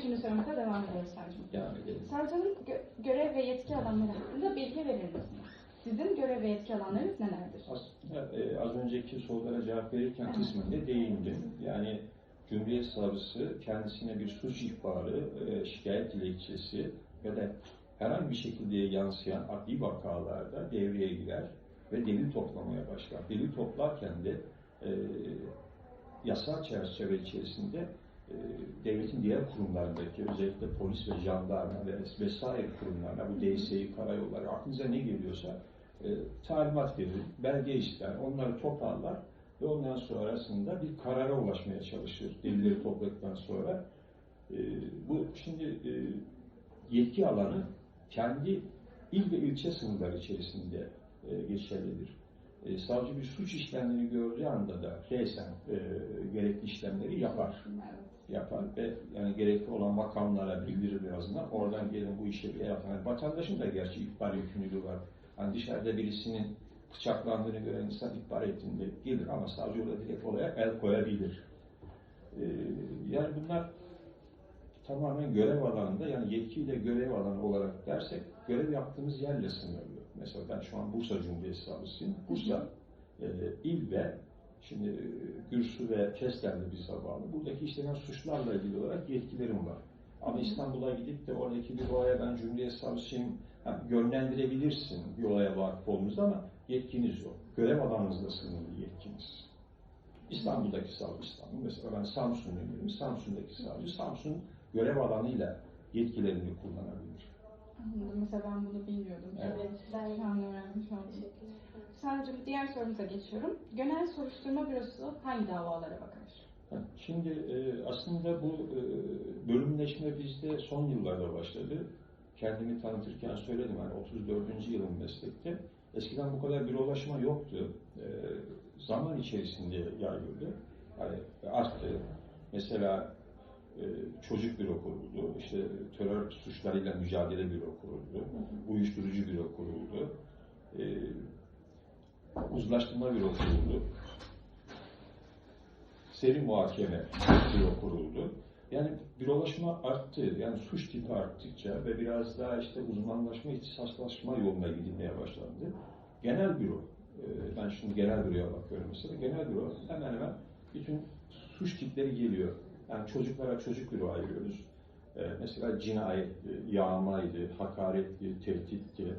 üçüncü sorumuza devam ediyoruz savcım. Devam edelim. Savcının gö- görev ve yetki alanları hakkında bilgi verir misiniz? Sizin görev ve yetki alanlarınız nelerdir? Aslında e, az önceki sorulara cevap verirken Evet. kısmen de değindim. Yani Cumhuriyet Savcısı kendisine bir suç ihbarı, e, şikayet dilekçesi ya da herhangi bir şekilde yansıyan adli vakalarda devreye girer ve delil toplamaya başlar. Delil toplarken de e, yasal çerçeve içerisinde devletin diğer kurumlarındaki özellikle polis ve jandarma ve vesaire kurumlarına bu DSİ, karayolları aklınıza ne geliyorsa e, talimat verir, belge ister, onları toparlar ve ondan sonrasında bir karara ulaşmaya çalışır delilleri topladıktan sonra. E, bu şimdi e, yetki alanı kendi il ve ilçe sınırları içerisinde e, geçerlidir. E, savcı bir suç işlemlerini gördüğü anda da resen e, gerekli işlemleri yapar yapar ve yani gerekli olan makamlara bildirir en azından. Oradan gelin bu işe bir atın. Yani vatandaşın da gerçi ihbar yükümlülüğü var. Hani dışarıda birisinin bıçaklandığını gören insan ihbar ettiğinde gelir ama savcı orada direkt olaya el koyabilir. Ee, yani bunlar tamamen görev alanında yani yetkiyle görev alanı olarak dersek görev yaptığımız yerle sınırlı. Mesela ben şu an Bursa Cumhuriyet Savcısıyım. Bursa e, il ve Şimdi e, Gürsü ve Kestel'de bize bağlı. Buradaki işlenen suçlarla ilgili olarak yetkilerim var. Ama İstanbul'a gidip de oradaki bir olaya ben Cumhuriyet Savcısıyım yani yönlendirebilirsin bir olaya vakıf olduğunuzda ama yetkiniz yok. Görev alanınızda sınırlı yetkiniz. İstanbul'daki savcı İstanbul. Mesela ben Samsun'un Samsun'daki savcı Samsun görev alanıyla yetkilerini kullanabilir. Mesela ben bunu bilmiyordum. Evet. Ben şu an öğrenmiş oldum. Savcım diğer sorumuza geçiyorum. Genel soruşturma bürosu hangi davalara bakar? Şimdi e, aslında bu e, bölümleşme bizde son yıllarda başladı. Kendimi tanıtırken söyledim hani 34. yılım meslekte. Eskiden bu kadar bürolaşma yoktu. E, zaman içerisinde yayıldı. Yani arttı. Mesela çocuk büro kuruldu. İşte terör suçlarıyla mücadele büro kuruldu. Uyuşturucu büro kuruldu. E, uzlaştırma büro kuruldu seri muhakeme büro kuruldu. Yani bürolaşma arttı. Yani suç tipi arttıkça ve biraz daha işte uzmanlaşma, ihtisaslaşma yoluna gidilmeye başlandı. Genel büro, e, ben şimdi genel büroya bakıyorum mesela. Genel büro hemen hemen bütün suç tipleri geliyor. Yani çocuklara çocuk büro ayırıyoruz. E, Mesela cinayetti, yağmaydı, hakaretti, tehditti,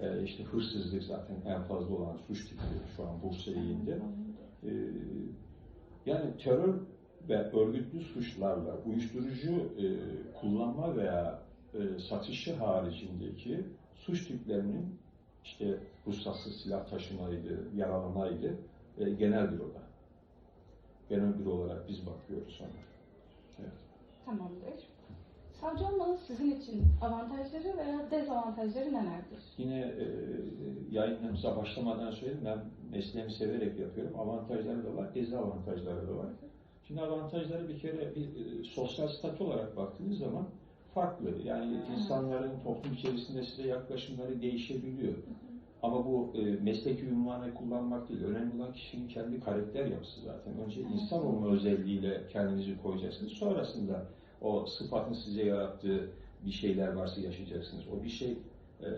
e, işte hırsızlık zaten en fazla olan suç tipi şu an Bursa ilinde. E, yani terör ve örgütlü suçlarla uyuşturucu e, kullanma veya e, satışı haricindeki suç tiplerinin işte ruhsatsız silah taşımaydı, yaralamaydı e, genel büroda. Genel büro olarak biz bakıyoruz ona. Evet. Tamamdır. Savcı olmanın sizin için avantajları veya dezavantajları nelerdir? Yine e, yayınlarımıza başlamadan söyledim ben mesleğimi severek yapıyorum. Avantajları da var, dezavantajları da var. Şimdi avantajları bir kere bir e, sosyal statü olarak baktığınız zaman farklı. Yani insanların toplum içerisinde size yaklaşımları değişebiliyor. Ama bu e, mesleki ünvanı kullanmak değil. Önemli olan kişinin kendi karakter yapısı zaten. Önce insan olma özelliğiyle kendinizi koyacaksınız. Sonrasında o sıfatın size yarattığı bir şeyler varsa yaşayacaksınız. O bir şey e,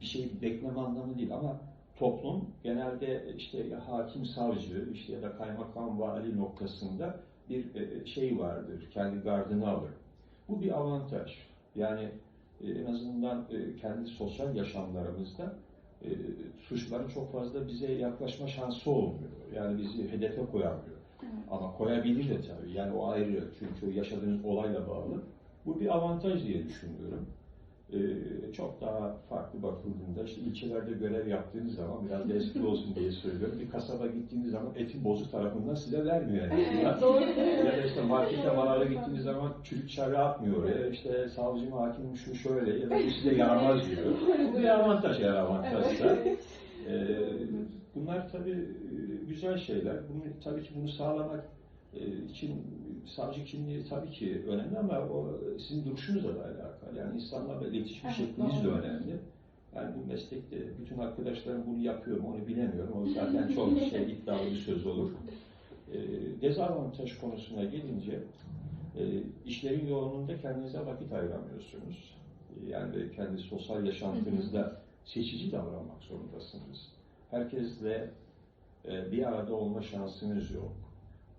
bir şey bekleme anlamı değil ama toplum genelde işte ya hakim savcı işte ya da kaymakam vali noktasında bir e, şey vardır. Kendi gardını alır. Bu bir avantaj. Yani e, en azından e, kendi sosyal yaşamlarımızda e, suçların çok fazla bize yaklaşma şansı olmuyor. Yani bizi hedefe koyamıyor. Ama koyabilir de tabii. Yani o ayrı. Çünkü o yaşadığınız olayla bağlı. Bu bir avantaj diye düşünüyorum. Ee, çok daha farklı bakıldığında işte ilçelerde görev yaptığınız zaman biraz da espri olsun diye söylüyorum. Bir kasaba gittiğiniz zaman eti bozuk tarafından size vermiyor. Doğru. ya da işte markete manavra gittiğiniz zaman çürük çare atmıyor oraya. İşte savcı hakim şu şöyle ya da bu size yaramaz diyor. Bu bir avantaj eğer avantajsa. Ee, bunlar tabii e, güzel şeyler. Bunu, tabii ki bunu sağlamak için savcı kimliği tabii ki önemli ama o sizin duruşunuzla da alakalı. Yani insanlarla iletişim şekliniz de önemli. Yani bu meslekte bütün arkadaşlarım bunu yapıyor mu onu bilemiyorum. O zaten çok şey iddialı bir söz olur. E, dezavantaj konusuna gelince E, işlerin yoğunluğunda kendinize vakit ayıramıyorsunuz. E, Yani kendi sosyal yaşantınızda seçici davranmak zorundasınız. Herkesle e, bir arada olma şansınız yok.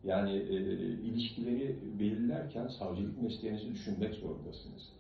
Yani e, ilişkileri belirlerken savcılık mesleğinizi düşünmek zorundasınız.